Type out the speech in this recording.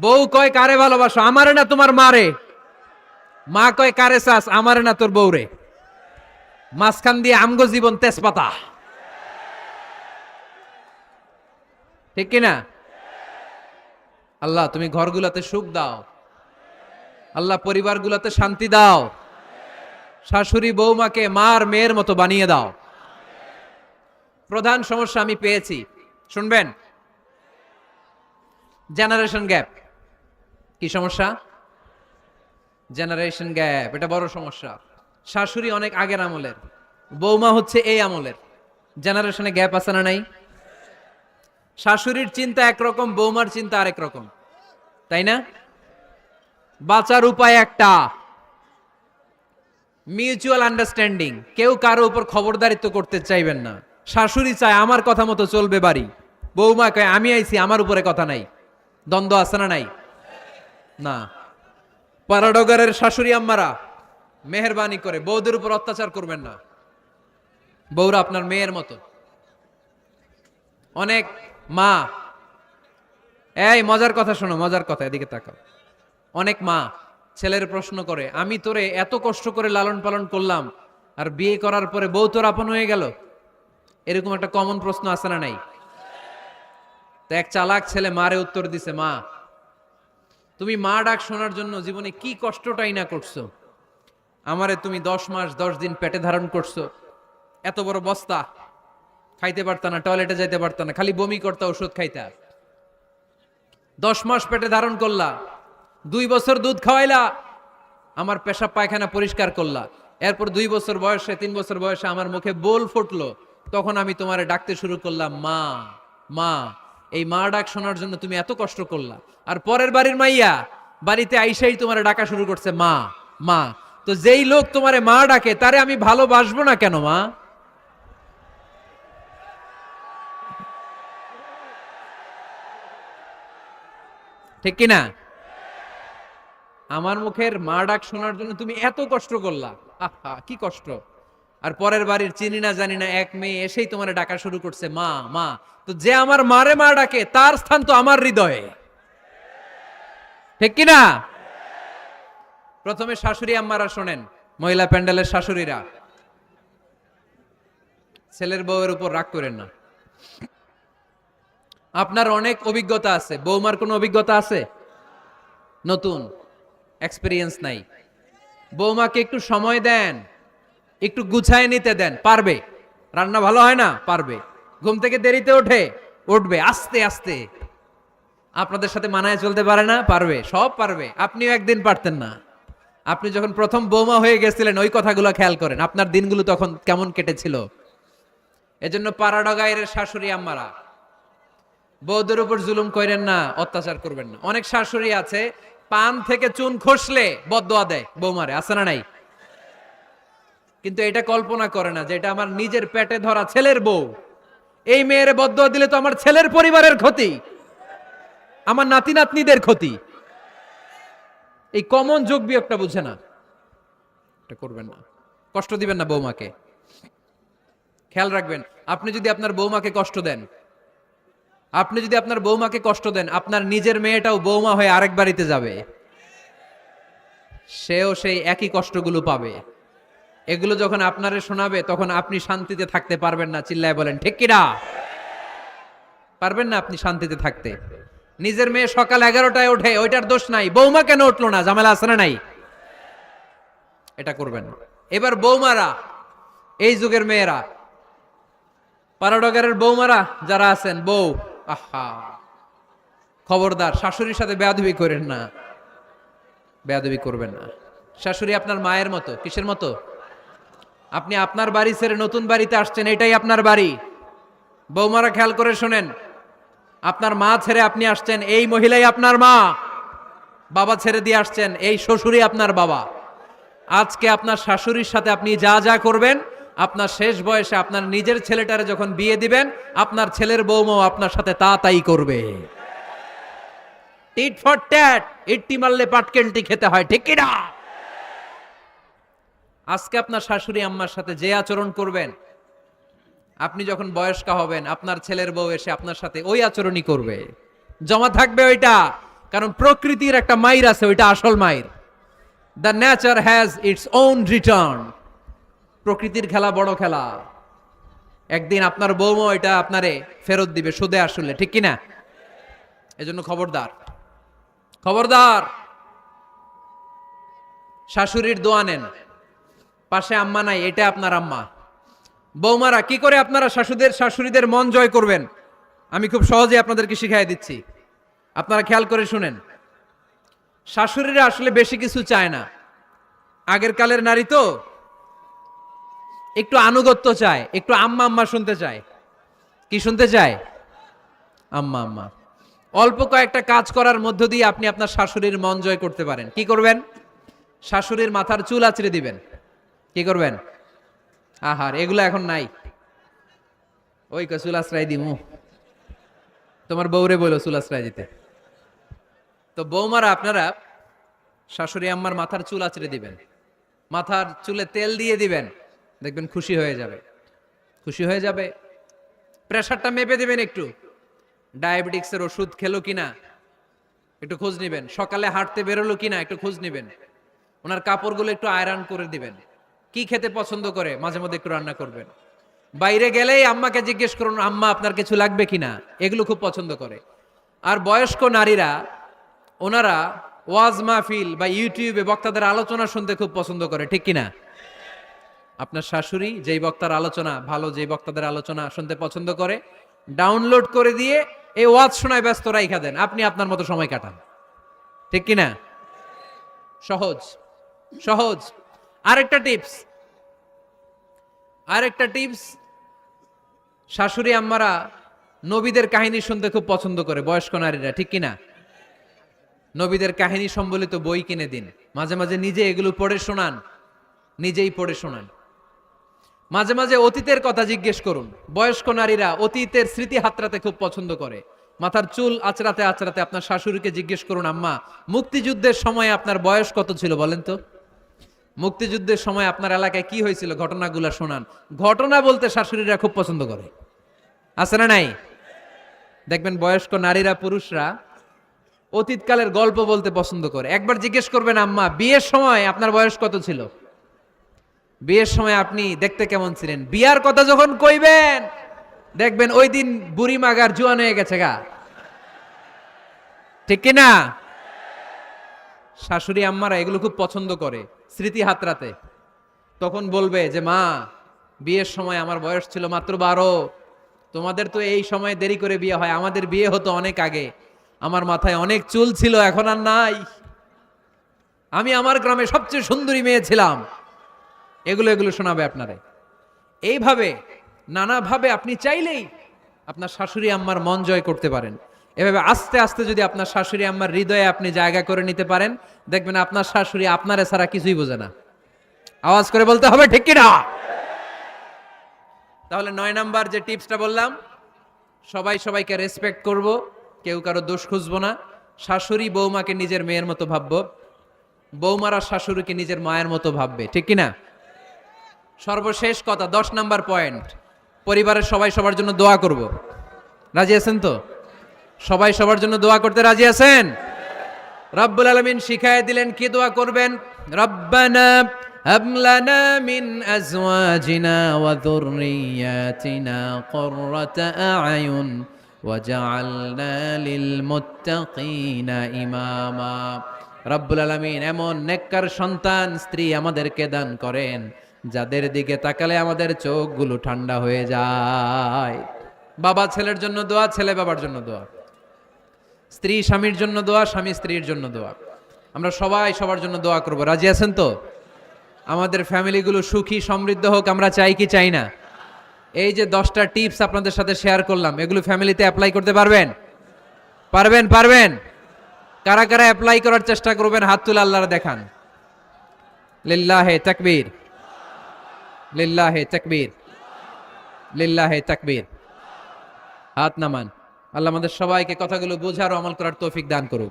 বউ কয়, কারে ভালোবাসো? আমারে না তোমার মারে? মা কয়, কারে চাস? আমারে না তোর বউরে। মাঝখান দিয়ে আমগো জীবন তেজপাতা। ঠিক কিনা? আল্লাহ, তুমি ঘরগুলাতে সুখ দাও। আল্লাহ, পরিবারগুলোতে শান্তি দাও। শাশুড়ি বৌমাকে মার মেয়ের মতো বানিয়ে দাও। প্রধান সমস্যা আমি পেয়েছি। শুনবেন? জেনারেশন গ্যাপ কি সমস্যা? জেনারেশন গ্যাপ এটা বড় সমস্যা। শাশুড়ি অনেক আগের আমলের, বৌমা হচ্ছে এই আমলের। জেনারেশনে গ্যাপ আছে না নাই? শাশুড়ির চিন্তা একরকম, বৌমার চিন্তা আরেক রকম। তাই না? বাঁচার উপায় একটা। মিউচুয়াল আন্ডারস্ট্যান্ডিং কেউ কারও উপর খবরদারিত্ব করতে চাইবেন না। শাশুড়ি চায় আমার কথা মতো চলবে বাড়ি। বৌমা কয়, আমি আইছি, আমার উপরে কথা নাই। দ্বন্দ্ব আছে না নাই? না। পারাডগারের শাশুড়ি আম্মারা মেহরবানি করে বৌদের উপর অত্যাচার করবেন না। বৌরা আপনার মেয়ের মতো। অনেক মা। এই, মজার কথা শোনো, মজার কথা, এদিকে তাকাও। অনেক মা ছেলের প্রশ্ন করে, আমি তোরে এত কষ্ট করে লালন পালন করলাম, আর বিয়ে করার পরে বউ তোর আপন হয়ে গেল? এরকম একটা কমন প্রশ্ন আছে না নাই? তো এক চালাক ছেলে মারে উত্তর দিছে, মা তুমি মা ডাক শোনার জন্য জীবনে কি কষ্টটাই না করছ? আমারে তুমি দশ মাস, দশ দিন পেটে ধারণ করছ। এত বড় বস্তা। খাইতে পারতা না, টয়লেটে যাইতে পারতা না, খালি বমি করতা, ওষুধ খাইতা। দশ মাস পেটে ধারণ করলা। দুই বছর দুধ খাওয়াইলা। আমার পেশাব পায়খানা পরিষ্কার করলা। এরপর দুই বছর বয়সে, তিন বছর বয়সে আমার মুখে বোল ফুটলো। তখন আমি তোমারে ডাকতে শুরু করলাম, মা মা এই মা ডাক শোনার জন্য তুমি এত কষ্ট করলা। আর পরের বাড়ির মাইয়া, বাড়িতে আইসাই তোমারে ডাকা শুরু করছে, মা মা, তো যেই লোক তোমারে মা ডাকে, তারে আমি ভালোবাসবো না কেন, মা? ঠিক কিনা আমার মুখের মা ডাক শোনার জন্য তুমি এত কষ্ট করলা। আহা, কি কষ্ট। আর পরের বাড়ির চিনি না জানি না, এক মেয়ে এসেই তোমার ডাকা শুরু করছে, মা মা। তো যে আমার মারে মা ডাকে, তার স্থান তো আমার হৃদয়ে। ঠিক কিনা? প্রথমে শাশুড়ি আম্মারা শোনেন, মহিলা প্যান্ডেলের শাশুড়িরা। ছেলের বউয়ের উপর রাগ করেন না। আপনার অনেক অভিজ্ঞতা আছে। বৌমার কোনো অভিজ্ঞতা আছে? নতুন। এক্সপিরিয়েন্স নাই। বৌমাকে একটু সময় দেন। একটু গুছায় নিতে দেন, পারবে। রান্না ভালো হয় না? পারবে। ঘুম থেকে দেরিতে ওঠে? উঠবে, আস্তে আস্তে। আপনাদের সাথে মানায় চলতে পারে না? পারবে, সব পারবে। আপনিও একদিন পারতেন না। আপনি যখন প্রথম বৌমা হয়ে গেছিলেন, ওই কথাগুলো খেয়াল করেন। আপনার দিনগুলো তখন কেমন কেটেছিল? এজন্য পাড়াডগায়ের শাশুড়ি আম্মারা বৌদের উপর জুলুম করেন না, অত্যাচার করবেন না। অনেক শাশুড়ি আছে, পান থেকে চুন খসলে বদোয়া দেয় বৌমারে, আছে না নাই? কিন্তু এটা কল্পনা করে না যে এটা আমার নিজের পেটে ধরা ছেলের বউ। এই মেয়ের বদ্ধ দিলে তো আমার ছেলের পরিবারের ক্ষতি, আমার নাতি নাতনিদের ক্ষতি। এই কমন যোগ বিয়োগটা বুঝে না। এটা করবেন না। কষ্ট দিবেন না বৌমাকে। খেয়াল রাখবেন, আপনি যদি আপনার বৌমাকে কষ্ট দেন, আপনি যদি আপনার বৌমাকে কষ্ট দেন, আপনার নিজের মেয়েটাও বৌমা হয়ে আরেক বাড়িতে যাবে। সেও সেই একই কষ্টগুলো পাবে। এগুলো যখন আপনারে শোনাবে, তখন আপনি শান্তিতে থাকতে পারবেন না। চিল্লায় বলেন, ঠিক কিনা পারবেন না আপনি শান্তিতে থাকতে। নিজের মেয়ে সকাল এগারোটায় ওঠে, ওইটার দোষ নাই। বৌমা কেন উঠল না? ঝামেলা আছে না নাই? এটা করবেন এবার বৌমারা, এই যুগের মেয়েরা পারাডগারের বৌমারা যারা আছেন, বউ, আহা, খবরদার, শাশুড়ির সাথে বেয়াদবি করেন না। বেয়াদবি করবেন না। শাশুড়ি আপনার মায়ের মতো, কিসের মতো? আপনি আপনার বাড়ি ছেড়ে নতুন বাড়িতে আসছেন, এটাই আপনার বাড়ি। বৌমারা খেয়াল করে শোনেন, আপনার মা ছেড়ে আপনি আসছেন, এই মহিলাই আপনার মা। বাবা ছেড়ে দিয়ে আসছেন, এই শ্বশুরই আপনার বাবা। আজকে আপনার শাশুড়ির সাথে আপনি যা যা করবেন, আপনার শেষ বয়সে আপনার নিজের ছেলেটারে যখন বিয়ে দিবেন, আপনার ছেলের বৌমাও আপনার সাথে তা তাই করবে। টিট ফর ট্যাট ইট্টি মারলে পাটকেলটি খেতে হয়, ঠিক কিনা আজকে আপনার শাশুড়ি আম্মার সাথে যে আচরণ করবেন, আপনি যখন বয়স্কা হবেন, আপনার ছেলের বউ এসে আপনার সাথে ওই আচরণই করবে। জমা থাকবে ওইটা, কারণ প্রকৃতির একটা মাইর আছে, ওইটা আসল মাইর। The nature has its own return প্রকৃতির খেলা বড় খেলা। একদিন আপনার বৌমা এটা আপনারে ফেরত দিবে, সুদে আসলে, ঠিক কিনা? এজন্য খবরদার। খবরদার! শাশুড়ির দোয়া নেন। পাশে আম্মা নাই, এটা আপনার আম্মা। বৌমারা, কি করে আপনারা শাশুদের শাশুড়িদের মন জয় করবেন? আমি খুব সহজে আপনাদেরকে শিখাই দিচ্ছি। আপনারা খেয়াল করে শুনেন। শাশুড়িরা আসলে বেশি কিছু চায় না। আগের কালের নারী তো একটু আনুগত্য চায়, একটু আম্মা আম্মা শুনতে চায়। কি শুনতে চায়? আম্মা আম্মা। অল্প কয়েকটা কাজ করার মধ্য দিয়ে আপনি আপনার শাশুড়ির মন জয় করতে পারেন। কি করবেন? শাশুড়ির মাথার চুল আঁচড়ে দিবেন। কি করবেন? আহার, এগুলো এখন নাই। ওই চুল আশ্রয় দিমু। তোমার বউরে বলো চুল আশ্রয় দিতে। তো বৌমারা আপনারা শাশুড়ি আম্মার মাথার চুল আঁচড়ে দিবেন। মাথার চুলে তেল দিয়ে দিবেন। দেখবেন খুশি হয়ে যাবে। খুশি হয়ে যাবে। প্রেশারটা মেপে দিবেন একটু। ডায়াবেটিক্সের ওষুধ খেলো কিনা, একটু খোঁজ নেবেন। সকালে হাঁটতে বেরোলো কিনা, একটু খোঁজ নেবেন। ওনার কাপড়গুলো একটু আয়রন করে দিবেন। কি খেতে পছন্দ করে? মাঝে মধ্যে একটু রান্না করবেন। বাইরে গেলেই আম্মাকে জিজ্ঞেস করুন, আম্মা, আপনার কিছু লাগবে কিনা? এগুলো খুব পছন্দ করে। আর বয়স্ক নারীরা, ওনারা ওয়াজ মাহফিল বা ইউটিউবে বক্তাদের আলোচনা শুনতে খুব পছন্দ করে, ঠিক কিনা? আপনার শাশুড়ি যেই বক্তার আলোচনা, ভালো যেই বক্তাদের আলোচনা শুনতে পছন্দ করে, ডাউনলোড করে দিয়ে এই ওয়াজ শোনায় ব্যস্ত রাইখা দেন। আপনি আপনার মতো সময় কাটান। ঠিক কিনা? সহজ। সহজ। আরেকটা টিপস। আরেকটা টিপস, শাশুড়ি আম্মারা নবীদের কাহিনী শুনতে খুব পছন্দ করে, বয়স্ক নারীরা, ঠিক কিনা? নবীদের কাহিনী সম্বলিত বই কিনে দিন। মাঝে মাঝে নিজে এগুলো পড়ে শোনান, নিজেই পড়ে শোনান। মাঝে মাঝে অতীতের কথা জিজ্ঞেস করুন। বয়স্ক নারীরা অতীতের স্মৃতি হাতরাতে খুব পছন্দ করে। মাথার চুল আচরাতে আচরাতে আপনার শাশুড়িকে জিজ্ঞেস করুন, আম্মা, মুক্তিযুদ্ধের সময় আপনার বয়স কত ছিল বলেন তো? মুক্তিযুদ্ধের সময় আপনার এলাকায় কি হয়েছিল? ঘটনাগুলো শোনান। ঘটনা বলতে শাশুড়িরা খুব পছন্দ করে। আছে না নাই? দেখবেন বয়স্ক নারীরা, পুরুষরা অতীতকালের গল্প বলতে পছন্দ করে। একবার জিজ্ঞেস করবেন, আম্মা, বিয়ের সময় আপনার বয়স কত ছিল? বিয়ের সময় আপনি দেখতে কেমন ছিলেন? বিয়ার কথা যখন কইবেন, দেখবেন ওই দিন বুড়ি মাগার জোয়ান হয়ে গেছে গা। ঠিক কিনা? শাশুড়ি, আম্মারা এগুলো খুব পছন্দ করে। স্মৃতি হাতরাতে তখন বলবে যে, মা, বিয়ের সময় আমার বয়স ছিল মাত্র বারো। তোমাদের তো এই সময় দেরি করে বিয়ে হয়। আমাদের বিয়ে হতো অনেক আগে। আমার মাথায় অনেক চুল ছিল, এখন আর নাই। আমি আমার গ্রামে সবচেয়ে সুন্দরী মেয়ে ছিলাম। এগুলো এগুলো শোনাবে আপনারে। এইভাবে, নানাভাবে আপনি চাইলেই আপনার শাশুড়ি আম্মার মন জয় করতে পারেন। এভাবে আস্তে আস্তে যদি আপনার শাশুড়ি আম্মার হৃদয়ে আপনি জায়গা করে নিতে পারেন, দেখবেন আপনার শাশুড়ি আপনার ছাড়া কিছুই বোঝে না। আওয়াজ করে বলতে হবে, ঠিক কিনা? তাহলে নয় নাম্বার যে টিপসটা বললাম, সবাই সবাইকে রেসপেক্ট করব, কেউ কারও দোষ খুঁজবো না। শাশুড়ি বৌমাকে নিজের মেয়ের মতো ভাববো, বৌমারা শাশুড়িকে নিজের মায়ের মতো ভাববে, ঠিক কিনা? সর্বশেষ কথা, দশ নাম্বার পয়েন্ট পরিবারের সবাই সবার জন্য দোয়া করব। রাজি আছেন তো? সবাই সবার জন্য দোয়া করতে রাজি আছেন? রব্বুল আলমিন শিখায় দিলেন, কি দোয়া করবেন? রব্বানা হাবলানা মিন আজওয়াজিনা ওয়া যুররিয়াতিনা কুররাতা আয়ুন ওয়াজআলনা লিল মুত্তাকিনা ইমামা। রব্বুল আলামিন এমন নেককার সন্তান স্ত্রী আমাদেরকে করেন, যাদের দিকে তাকালে আমাদের চোখগুলো ঠান্ডা হয়ে যায়। বাবা ছেলের জন্য দোয়া, ছেলে বাবার জন্য দোয়া। স্ত্রী স্বামীর জন্য দোয়া, স্বামী স্ত্রীর জন্য দোয়া। আমরা সবাই সবার জন্য দোয়া করব। রাজি আছেন তো? আমাদের ফ্যামিলিগুলো সুখী, সমৃদ্ধ হোক, আমরা চাই কি চাই না। এই যে দশটা টিপস আপনাদের সাথে শেয়ার করলাম, এগুলো ফ্যামিলিতে অ্যাপ্লাই করতে পারবেন? পারবেন পারবেন। কারা কারা অ্যাপ্লাই করার চেষ্টা করবেন, হাত তুলে আল্লাহর দেখান। লিল্লাহে তাকবীর। লিল্লাহে তাকবীর। লিল্লাহে তাকবীর। হাত নামান। আল্লাহ আমাদের সবাইকে কথাগুলো বোঝার ও আমল করার তৌফিক দান করুক।